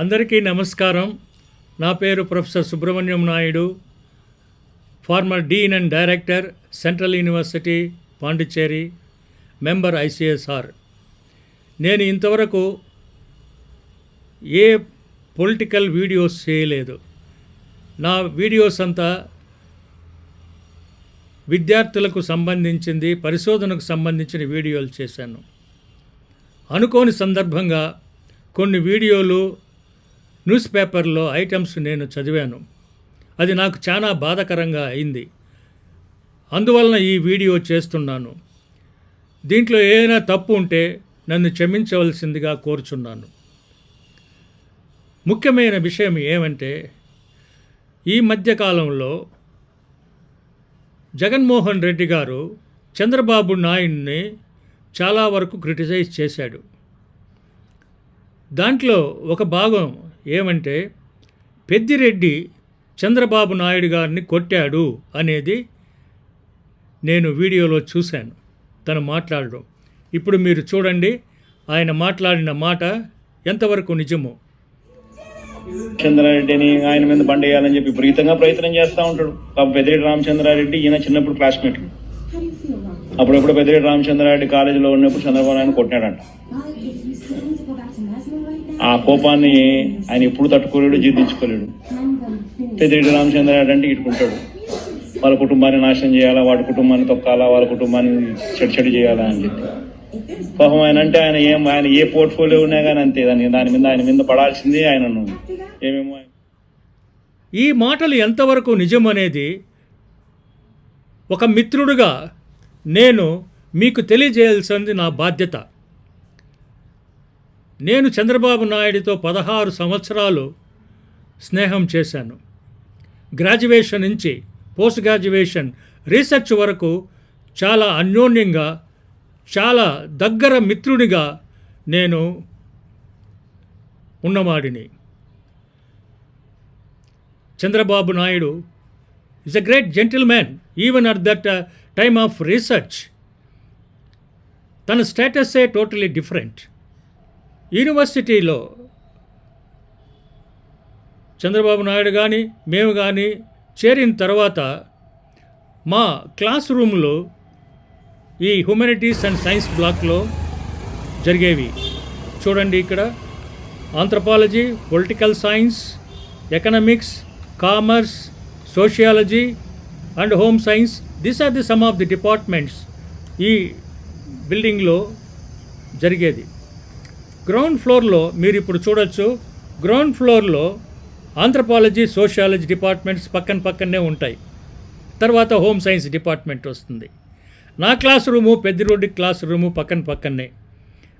అందరికీ నమస్కారం. నా పేరు professor Subrahmanyam Naidu former dean and director central university Pondicherry member ICSR నేను ఇంతవరకు ఏ పొలిటికల్ వీడియోస్ చేయలేదు. నా వీడియోస్ అంతా విద్యార్థులకు సంబంధించింది పరిశోధనకు సంబంధించిన వీడియోలు చేశాను. అనుకోని సందర్భంగా కొన్ని వీడియోలు న్యూస్ పేపర్లో ఐటమ్స్ నేను చదివాను. అది నాకు చాలా బాధాకరంగా అయింది. అందువలన ఈ వీడియో చేస్తున్నాను. దీంట్లో ఏదైనా తప్పు ఉంటే నన్ను క్షమించవలసిందిగా కోరుచున్నాను. ముఖ్యమైన విషయం ఏమంటే ఈ మధ్యకాలంలో జగన్మోహన్ రెడ్డి గారు చంద్రబాబు నాయుడిని చాలా వరకు క్రిటిసైజ్ చేశాడు. దాంట్లో ఒక భాగం ఏమంటే పెద్దిరెడ్డి చంద్రబాబు నాయుడు గారిని కొట్టాడు అనేది నేను వీడియోలో చూశాను. తను మాట్లాడడం. ఇప్పుడు మీరు చూడండి ఆయన మాట్లాడిన మాట ఎంతవరకు నిజమో. చంద్రారెడ్డిని ఆయన మీద బండ వేయాలని చెప్పి విపరీతంగా ప్రయత్నం చేస్తూ ఉంటాడు. పెద్దిరెడ్డి రామచంద్రారెడ్డి ఈయన చిన్నప్పుడు క్లాస్మేట్. అప్పుడప్పుడు పెద్దిరెడ్డి రామచంద్రారెడ్డి కాలేజీలో ఉన్నప్పుడు చంద్రబాబు నాయుడు కొట్టినాడంట ఆ కోపాన్ని ఆయన ఎప్పుడు తట్టుకోలేడు జీర్ణించుకోలేడు. పెద్దరెడ్డి రామచంద్రారెడ్డి అంటే ఇటుకుంటాడు వాళ్ళ కుటుంబాన్ని నాశనం చేయాలా వాడి కుటుంబాన్ని తొక్కాలా వాళ్ళ కుటుంబాన్ని చెడు చెడు చేయాలా అని చెప్పి. పాపం ఆయన అంటే ఆయన ఏం ఆయన ఏ పోర్ట్ఫోలియో ఉన్నా కానీ అంతే. దాని దాని మీద ఆయన మీద పడాల్సింది ఆయనను. ఏమేమో ఈ మాటలు ఎంతవరకు నిజం అనేది ఒక మిత్రుడుగా నేను మీకు తెలియజేయాల్సింది నా బాధ్యత. నేను చంద్రబాబు నాయుడితో పదహారు సంవత్సరాలు స్నేహం చేశాను. గ్రాడ్యుయేషన్ నుంచి పోస్ట్ గ్రాడ్యుయేషన్ రీసెర్చ్ వరకు చాలా అన్యోన్యంగా చాలా దగ్గర మిత్రుడిగా నేను ఉన్నవాడిని. Chandrababu Naidu is a great gentleman even at that time of research తన స్టేటస్సే టోటలీ డిఫరెంట్. యూనివర్సిటీలో చంద్రబాబు నాయుడు కానీ మేము కానీ చేరిన తర్వాత మా క్లాస్ రూమ్లో ఈ హ్యుమానిటీస్ అండ్ సైన్స్ బ్లాక్లో జరిగేవి. చూడండి ఇక్కడ. Anthropology political science economics commerce sociology and home science. This are the some of the departments ఈ బిల్డింగ్లో జరిగేది. గ్రౌండ్ ఫ్లోర్లో మీరు ఇప్పుడు చూడొచ్చు గ్రౌండ్ ఫ్లోర్లో ఆంథ్రపాలజీ సోషియాలజీ డిపార్ట్మెంట్స్ పక్కన పక్కనే ఉంటాయి. తర్వాత హోమ్ సైన్స్ డిపార్ట్మెంట్ వస్తుంది. నా class room Peddireddy class room పక్కన పక్కనే.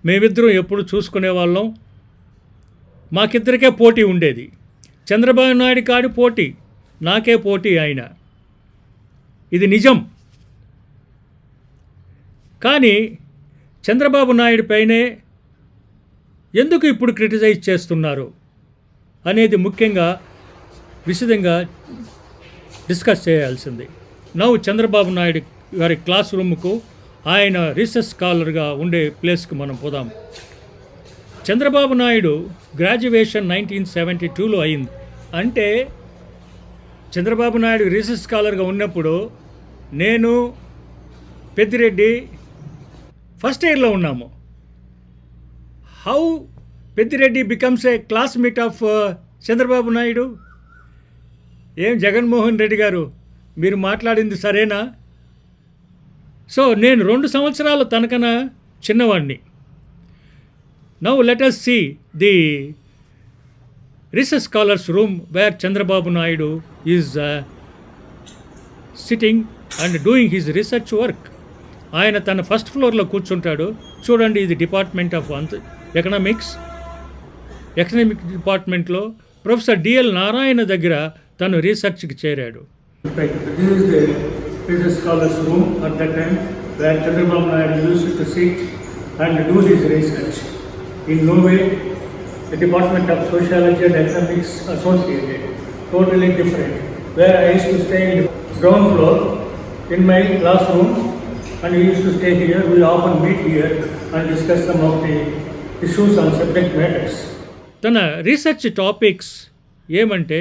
మేమిద్దరం ఎప్పుడు చూసుకునే వాళ్ళం. మాకిద్దరికే పోటీ ఉండేది. చంద్రబాబు నాయుడు కాడి పోటీ నాకే పోటీ ఆయన ఇది నిజం. కానీ చంద్రబాబు నాయుడు పైనే ఎందుకు ఇప్పుడు క్రిటిసైజ్ చేస్తున్నారు అనేది ముఖ్యంగా విశదంగా డిస్కస్ చేయాల్సింది. నవ్వు చంద్రబాబు నాయుడు గారి క్లాస్ రూమ్కు ఆయన రీసెర్చ్ స్కాలర్గా ఉండే ప్లేస్కి మనం పోదాం. Chandrababu Naidu graduation nineteen seventy టూలో అయింది. అంటే చంద్రబాబు నాయుడు రీసెర్చ్ స్కాలర్గా ఉన్నప్పుడు నేను పెద్దిరెడ్డి ఫస్ట్ ఇయర్లో ఉన్నాము. How Peddireddy becomes a classmate of Chandrababu Naidu? ఏం జగన్మోహన్ రెడ్డి గారు? మీరు మాట్లాడింది సరేనా? సో నేను రెండు సంవత్సరాలు తనకన్నా చిన్నవాడిని now let's see the research scholars room where Chandrababu Naidu is sitting and doing his research work ఆయన తన ఫస్ట్ ఫ్లోర్లో కూర్చుంటాడు. చూడండి ఇది డిపార్ట్మెంట్ ఆఫ్ అంత ఎకనామిక్స్ ఎకనామిక్ డిపార్ట్మెంట్లో ప్రొఫెసర్ డిఎల్ నారాయణ దగ్గర తను రీసెర్చ్కి చేరాడు. Department of sociology and economics associated totally different where I use in my class room and use to stay here we often meet here and discuss some issues on subject matters తన research topics ఏమంటే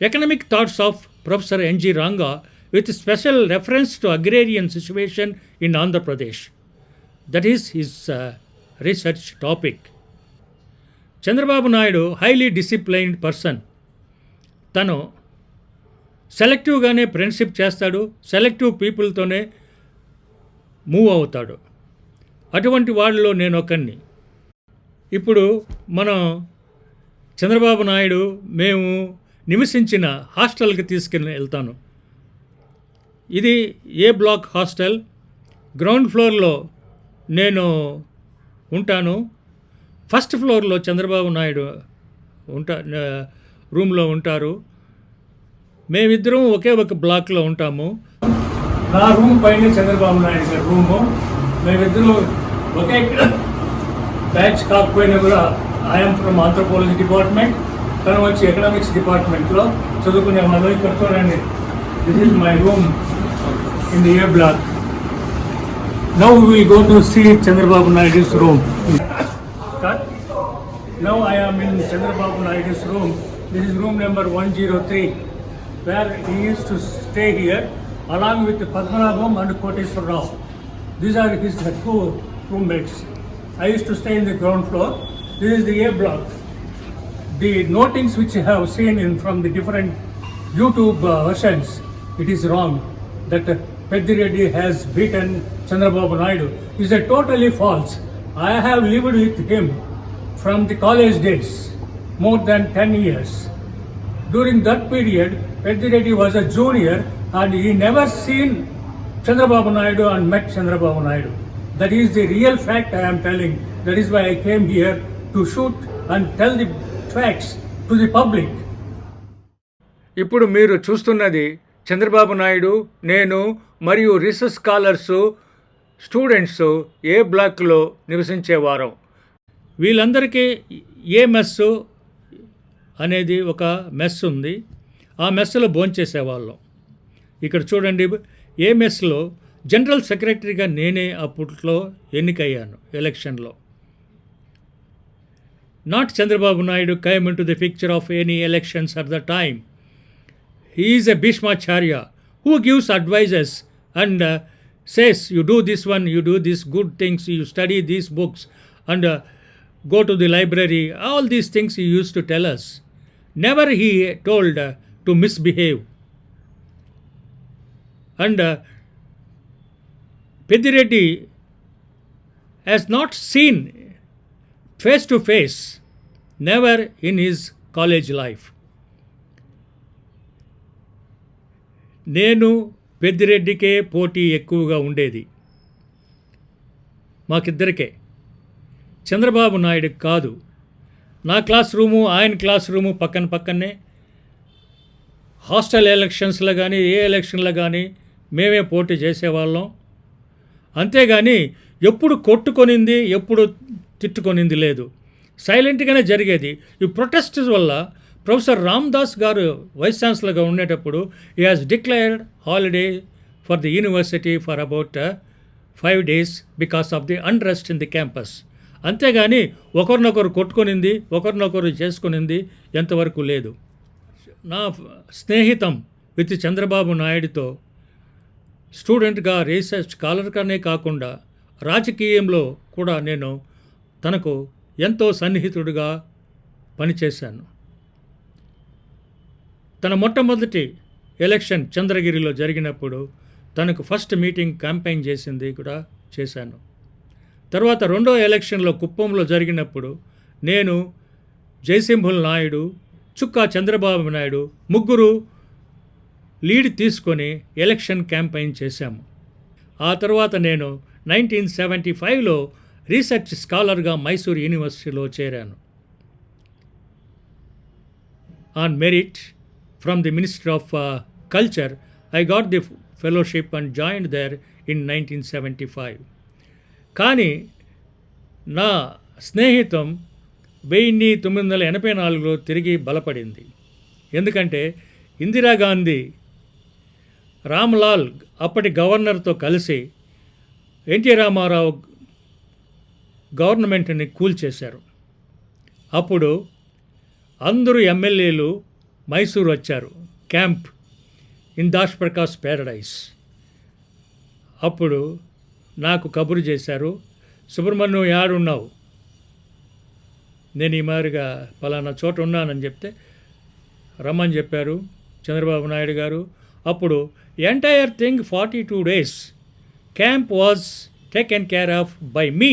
economic thoughts of professor NG Ranga with special reference to agrarian situation in Andhra Pradesh that is his research topic Chandrababu Naidu highly disciplined person తను సెలెక్టివ్గానే friendship చేస్తాడు selective పీపుల్తోనే move అవుతాడు. అటువంటి వాళ్ళలో నేను ఒకరిని ఇప్పుడు మనం చంద్రబాబు నాయుడు మేము నివసించిన హాస్టల్కి తీసుకెళ్ళి వెళ్తాను. ఇది ఏ బ్లాక్ హాస్టల్? గ్రౌండ్ ఫ్లోర్లో నేను ఉంటాను. ఫస్ట్ ఫ్లోర్లో చంద్రబాబు నాయుడు ఉంటా రూమ్లో ఉంటారు. మేమిద్దరం ఒకే ఒక బ్లాక్లో ఉంటాము. నా రూమ్ పైన చంద్రబాబు నాయుడు గారి రూము. మేమిద్దరం ఒకే బ్యాచ్ కాకపోయినా కూడా ఐఎమ్ ఫ్రమ్ ఆంథ్రోపాలజీ డిపార్ట్మెంట్ తను వచ్చి ఎకనామిక్స్ డిపార్ట్మెంట్లో చదువుకునే వాళ్ళు ఇక్కడ చూడండి this is my room in the A block now will go to see Chandrababu Naidu's room Now I am in Chandrababu Naidu's room. This is room number 103, where he used to stay here along with Padmanabham and Koteshwar Rao. These are his two roommates. I used to stay in the ground floor. This is the A block. The notings which you have seen in from the different YouTube uh, versions, it is wrong. That Peddi Reddy has beaten Chandrababu Naidu is a totally false. I have lived with him from the college days, more than 10 years. During that period, Peddi Reddy was a junior and he never seen Chandrababu Naidu and met Chandrababu Naidu. That is the real fact I am telling. That is why I came here to shoot and tell the facts to the public. ఇప్పుడు మీరు చూస్తున్నది చంద్రబాబు నాయుడు నేను మరియు research scholars students ఏ బ్లాక్లో నివసించేవారో వీళ్ళందరికీ ఏ mess అనేది ఒక mess ఉంది ఆ మెస్సులో భోంచేసేవాళ్ళం ఇక్కడ చూడండి ఏ మెస్లో జనరల్ సెక్రటరీగా నేనే అప్పట్లో ఎన్నికయ్యాను ఎలక్షన్లో not Chandrababu Naidu came into the picture of any elections at the time he is a Bhishmacharya who gives advices and uh, says, You do this one, you do these good things, you study these books, and uh, go to the library. All these things he used to tell us. Never he told uh, to misbehave. And uh, Peddireddy has not seen face to face never in his college life నేను పెద్దిరెడ్డికే పోటీ ఎక్కువగా ఉండేది. మాకిద్దరికే. చంద్రబాబు నాయుడు కాదు. నా class room ఆయన class room పక్కన పక్కనే హాస్టల్ ఎలక్షన్స్లో కానీ ఏ ఎలక్షన్లో కానీ మేమే పోటీ చేసేవాళ్ళం. అంతేగాని ఎప్పుడు కొట్టుకొనింది ఎప్పుడు తిట్టుకొనింది లేదు. సైలెంట్గానే జరిగేది. ఈ ప్రొటెస్ట్ వల్ల ప్రొఫెసర్ రామ్దాస్ గారు వైస్ ఛాన్సలర్గా ఉండేటప్పుడు he has declared holiday for the university for about five days because of the unrest in the campus అంతేగాని ఒకరినొకరు కొట్టుకొనింది ఒకరినొకరు చేసుకునింది ఎంతవరకు లేదు. నా స్నేహితం విత్ చంద్రబాబు నాయుడుతో స్టూడెంట్గా రీసెర్చ్ స్కాలర్గానే కాకుండా రాజకీయంలో కూడా నేను తనకు ఎంతో సన్నిహితుడిగా పనిచేశాను. తన మొట్టమొదటి ఎలక్షన్ చంద్రగిరిలో జరిగినప్పుడు తనకు ఫస్ట్ మీటింగ్ క్యాంపెయిన్ చేసింది కూడా చేశాను. తర్వాత రెండో ఎలక్షన్లో కుప్పంలో జరిగినప్పుడు నేను జయసింహుల్ నాయుడు చుక్కా చంద్రబాబు నాయుడు ముగ్గురు లీడ్ తీసుకొని ఎలక్షన్ క్యాంపెయిన్ చేశాము. ఆ తర్వాత నేను నైన్టీన్ సెవెంటీ ఫైవ్లో రీసెర్చ్ స్కాలర్గా మైసూర్ యూనివర్సిటీలో చేరాను. On merit from the minister of culture I got the fellowship and join there in nineteen seventy five కానీ నా స్నేహితం వెయ్యి తొమ్మిది వందల ఎనభై నాలుగులో తిరిగి బలపడింది. ఎందుకంటే ఇందిరాగాంధీ రామ్లాల్ అప్పటి గవర్నర్తో కలిసి ఎన్టీ రామారావు గవర్నమెంట్ని కూల్చేశారు అప్పుడు అందరూ ఎమ్మెల్యేలు మైసూరు వచ్చారు. Camp in Dasaprakash paradise. అప్పుడు నాకు కబురు చేశారు సుబ్రహ్మణ్యం యాడున్నావు నేను ఈ మాదిరిగా పలానా చోట ఉన్నానని చెప్తే రమ్మని చెప్పారు చంద్రబాబు నాయుడు గారు. అప్పుడు entire thing forty two days camp was taken care of by me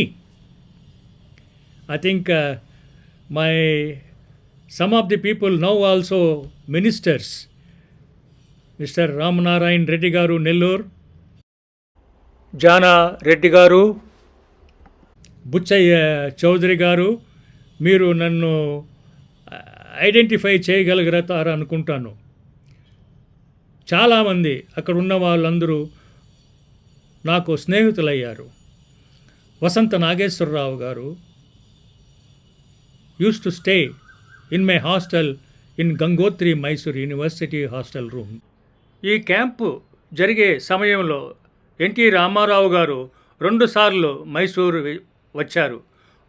I think my some of the people now also ministers mister Ramanarayana Reddy garu Nellore Jana Reddy గారు బుచ్చయ్య చౌదరి గారు మీరు నన్ను ఐడెంటిఫై చేయగలుగుతారనుకుంటాను చాలామంది అక్కడ ఉన్న వాళ్ళందరూ నాకు స్నేహితులయ్యారు. వసంత నాగేశ్వరరావు గారు use to stay in my hostel in Gangotri Mysore university hostel room ఈ క్యాంపు జరిగే సమయంలో ఎన్టీ రామారావు గారు రెండుసార్లు మైసూరు వచ్చారు.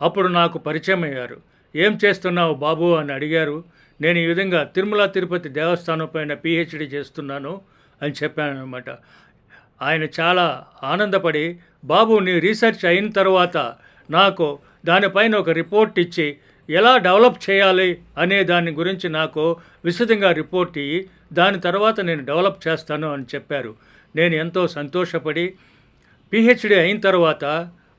అప్పుడు నాకు పరిచయం అయ్యారు ఏం చేస్తున్నావు బాబు అని అడిగారు. నేను ఈ విధంగా తిరుమల తిరుపతి దేవస్థానం పైన పిహెచ్డి చేస్తున్నాను అని చెప్పాను అనమాట ఆయన చాలా ఆనందపడి బాబు నీ రీసెర్చ్ అయిన తర్వాత నాకు దానిపైన ఒక రిపోర్ట్ ఇచ్చి ఎలా డెవలప్ చేయాలి అనే దాని గురించి నాకు విశదంగా రిపోర్ట్ ఇయ్యి దాని తర్వాత నేను డెవలప్ చేస్తాను అని చెప్పారు. నేను ఎంతో సంతోషపడి పిహెచ్డి అయిన తర్వాత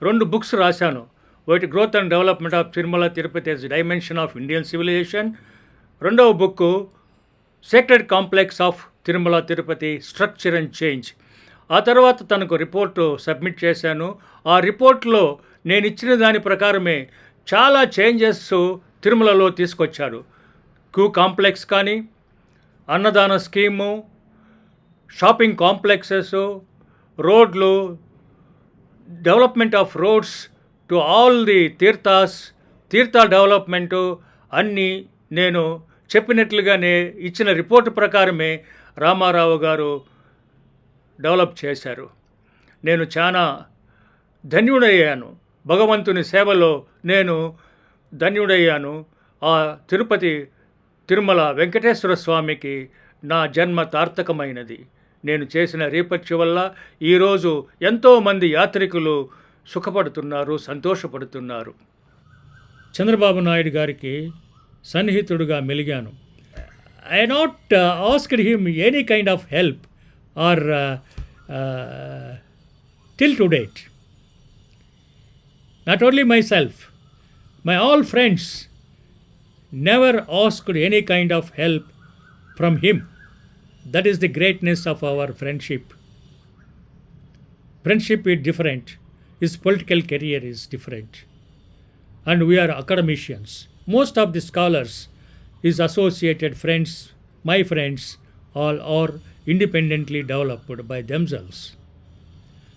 రెండు బుక్స్ రాశాను. ఒకటి growth and development of Tirumala Tirupati as dimension of Indian civilization రెండవ book secret complex of Tirumala Tirupati structure and change ఆ తర్వాత తనకు రిపోర్టు సబ్మిట్ చేశాను. ఆ రిపోర్ట్లో నేను ఇచ్చిన దాని ప్రకారమే చాలా చేంజెస్ తిరుమలలో తీసుకొచ్చాడు క్యూ కాంప్లెక్స్ కానీ అన్నదాన స్కీము షాపింగ్ కాంప్లెక్సెస్ రోడ్లు development of roads to all the tirthas Tirtha development అన్నీ నేను చెప్పినట్లుగానే ఇచ్చిన రిపోర్టు ప్రకారమే రామారావు గారు డెవలప్ చేశారు. నేను చాలా ధన్యుడయ్యాను. భగవంతుని సేవలో నేను ధన్యుడయ్యాను. ఆ తిరుపతి తిరుమల వెంకటేశ్వర స్వామికి నా జన్మ తార్థకమైనది నేను చేసిన రీపర్చ్ వల్ల ఈరోజు ఎంతోమంది యాత్రికులు సుఖపడుతున్నారు సంతోషపడుతున్నారు. చంద్రబాబు నాయుడు గారికి సన్నిహితుడుగా మెలిగాను. I not asked him any kind of help or till to date not only myself my all friends never asked any kind of help from him that is the greatness of our friendship friendship is different his political career is different and we are academicians most of the scholars is associated friends my friends all are independently developed by themselves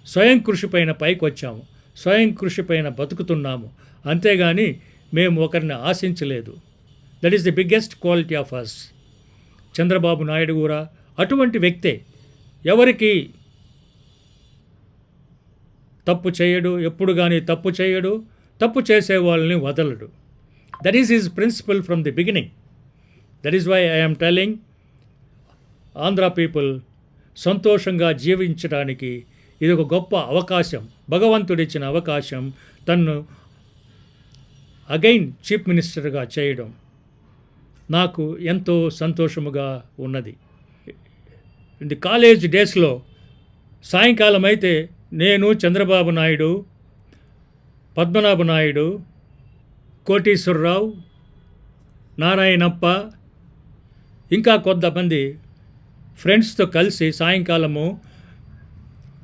స్వయం కృషి పైన పైకి వచ్చాము స్వయం కృషి పైన బతుకుతున్నాము అంతేగాని మేము ఒకరిని ఆశించలేదు that is the biggest quality of us Chandrababu Naidu కూడా అటువంటి వ్యక్తే ఎవరికి తప్పు చేయడు ఎప్పుడు కానీ తప్పు చేయడు తప్పు చేసే వాళ్ళని వదలడు. That is his principle from the beginning that is why I'm telling Andhra people సంతోషంగా జీవించడానికి ఇది ఒక గొప్ప అవకాశం భగవంతుడిచ్చిన అవకాశం తన్ను అగైన్ చీఫ్ మినిస్టర్గా చేయడం నాకు ఎంతో సంతోషముగా ఉన్నది. ఇది ది కాలేజ్ డేస్లో సాయంకాలం అయితే నేను చంద్రబాబు నాయుడు పద్మనాభ నాయుడు కోటీశ్వరరావు నారాయణప్ప ఇంకా కొంతమంది ఫ్రెండ్స్తో కలిసి సాయంకాలము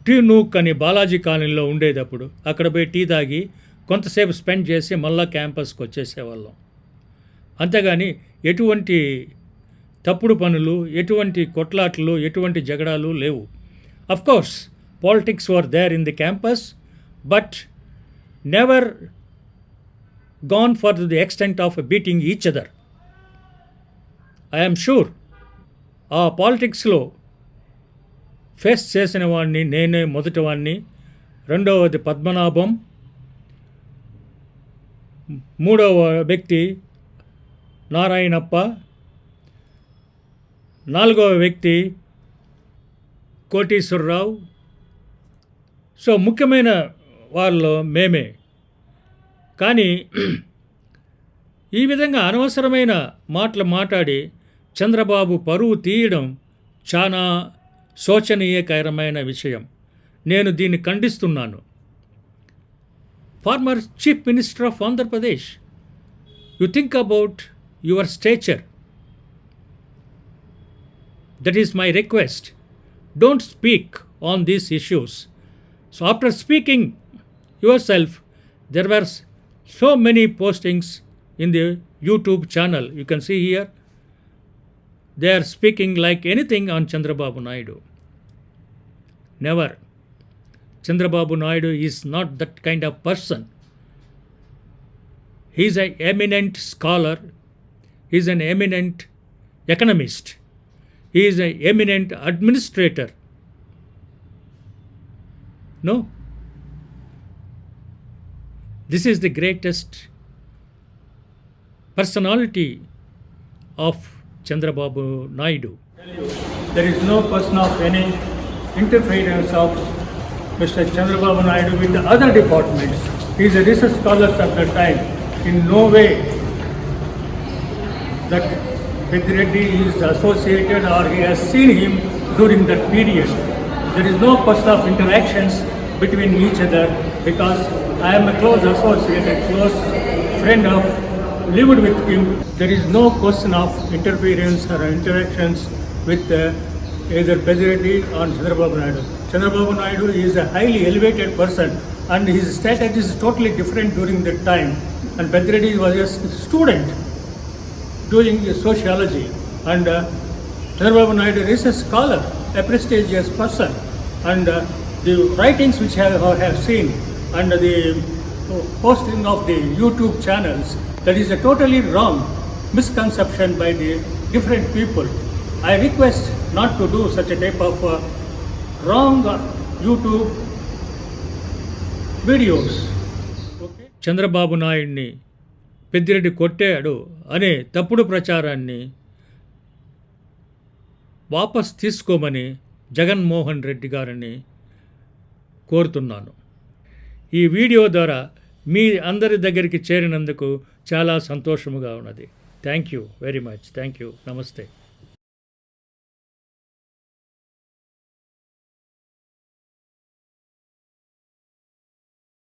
టీ నూక్ అని బాలాజీ కాలనీలో ఉండేటప్పుడు అక్కడ పోయి టీ తాగి కొంతసేపు స్పెండ్ చేసి మళ్ళా క్యాంపస్కి వచ్చేసేవాళ్ళం. అంతేగాని ఎటువంటి తప్పుడు పనులు ఎటువంటి కొట్లాట్లు ఎటువంటి జగడాలు లేవు. Of course politics were there in the campus but never gone for the extent of beating each other I'm sure ఆ పాలిటిక్స్లో ఫేస్ చేసిన వాడిని నేనే మొదటి వాడిని రెండవది పద్మనాభం మూడవ వ్యక్తి నారాయణప్ప నాలుగవ వ్యక్తి కోటీశ్వరరావు సో ముఖ్యమైన వాళ్ళలో మేమే. కానీ ఈ విధంగా అనవసరమైన మాటలు మాట్లాడి చంద్రబాబు పరువు తీయడం చాలా శోచనీయకరమైన విషయం. నేను దీన్ని ఖండిస్తున్నాను. Former chief minister of Andhra Pradesh you think about your stature. That is my request. Don't speak on these issues. So, after speaking yourself, there were so many postings in the YouTube channel. You can see here, they are speaking like anything on Chandrababu Naidu. Never. Chandrababu Naidu is not that kind of person. He is an eminent scholar, he is an eminent economist, he is an eminent administrator, no. This is the greatest personality of Chandrababu Naidu. There is no question of any interference of Mr. Chandrababu Naidu with the other departments. He is a research scholar at the time. In no way that Reddy is associated or he has seen him during that period. There is no of interactions between each other because I am a close associate, a close friend of lived with him. There is no question of interference or interactions with uh, either Pezireddy or Chandrababu Naidu. Chandrababu Naidu is a highly elevated person and his strategy is totally different during that time. And Pezireddy was a student doing sociology and uh, Chandrababu Naidu is a scholar, a prestigious person and uh, the writings which I have, have seen and the posting of the YouTube channels that is a totally wrong misconception by the different people. I request not to do such a type of uh, wrong YouTube videos. Chandrababu నాయుడిని పెద్దిరెడ్డి కొట్టాడు అనే తప్పుడు ప్రచారాన్ని వాపస్ తీసుకోమని జగన్మోహన్ రెడ్డి గారిని కోరుతున్నాను. ఈ వీడియో ద్వారా మీ అందరి దగ్గరికి చేరినందుకు చాలా సంతోషముగా ఉన్నది. Thank you very much thank you నమస్తే